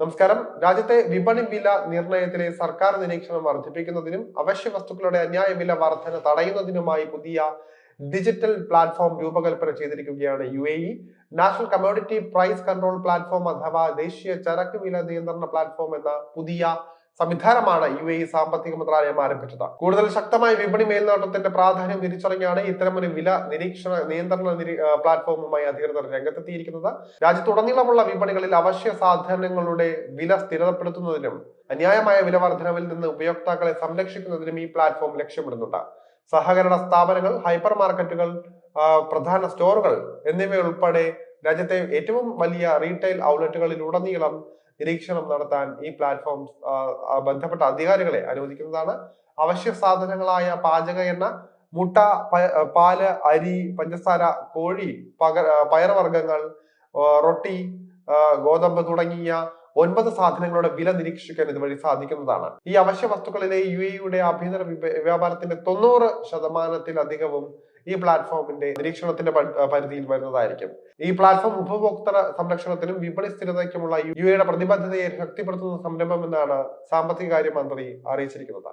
നമസ്കാരം. രാജ്യത്തെ വിപണി വില നിർണയത്തിലെ സർക്കാർ നിരീക്ഷണം വർദ്ധിപ്പിക്കുന്നതിനും അവശ്യ വസ്തുക്കളുടെ അന്യായ വില വർധന തടയുന്നതിനുമായി പുതിയ ഡിജിറ്റൽ പ്ലാറ്റ്ഫോം രൂപകൽപ്പന ചെയ്തിരിക്കുകയാണ് U A E. National commodity price control platform അഥവാ ദേശീയ ചരക്ക് വില നിയന്ത്രണ പ്ലാറ്റ്ഫോം എന്ന പുതിയ സംവിധാനമാണ് യു എ സാമ്പത്തിക മന്ത്രാലയം ആരംഭിച്ചത്. കൂടുതൽ ശക്തമായ വിപണി മേൽനോട്ടത്തിന്റെ പ്രാധാന്യം തിരിച്ചറിഞ്ഞാണ് ഇത്തരമൊരു വില നിരീക്ഷണ നിയന്ത്രണ പ്ലാറ്റ്ഫോമുമായി അധികൃതർ രംഗത്തെത്തിയിരിക്കുന്നത്. രാജ്യത്തുടനീളമുള്ള വിപണികളിൽ അവശ്യ സാധനങ്ങളുടെ വില സ്ഥിരപ്പെടുത്തുന്നതിനും അന്യായമായ വില വർധനവിൽ നിന്ന് ഉപയോക്താക്കളെ സംരക്ഷിക്കുന്നതിനും ഈ പ്ലാറ്റ്ഫോം ലക്ഷ്യമിടുന്നുണ്ട്. സഹകരണ സ്ഥാപനങ്ങൾ ഹൈപ്പർ മാർക്കറ്റുകൾ പ്രധാന സ്റ്റോറുകൾ എന്നിവയുൾപ്പെടെ രാജ്യത്തെ ഏറ്റവും വലിയ റീറ്റെയിൽ ഔട്ട്ലെറ്റുകളിലുടനീളം നിരീക്ഷണം നടത്താൻ ഈ പ്ലാറ്റ്ഫോം ബന്ധപ്പെട്ട അധികാരികളെ അനുവദിക്കുന്നതാണ്. അവശ്യ സാധനങ്ങളായ പാചക എണ്ണ മുട്ട പാൽ അരി പഞ്ചസാര കോഴി പക പയർവർഗങ്ങൾ റൊട്ടി ഗോതമ്പ് തുടങ്ങിയ ഒൻപത് സാധനങ്ങളുടെ വില നിരീക്ഷിക്കാൻ ഇതുവഴി സാധിക്കുന്നതാണ്. ഈ അവശ്യ വസ്തുക്കളിലെ യു എയുടെ ആഭ്യന്തര വ്യാപാരത്തിന്റെ തൊണ്ണൂറ് ശതമാനത്തിലധികവും ഈ പ്ലാറ്റ്ഫോമിന്റെ നിരീക്ഷണത്തിന്റെ പരിധിയിൽ വരുന്നതായിരിക്കും. ഈ പ്ലാറ്റ്ഫോം ഉപഭോക്തൃ സംരക്ഷണത്തിനും വിപണി സ്ഥിരതയ്ക്കുമുള്ള യു എയുടെ പ്രതിബദ്ധതയെ ശക്തിപ്പെടുത്തുന്ന സംരംഭം എന്നാണ് സാമ്പത്തിക കാര്യ മന്ത്രി അറിയിച്ചിരിക്കുന്നത്.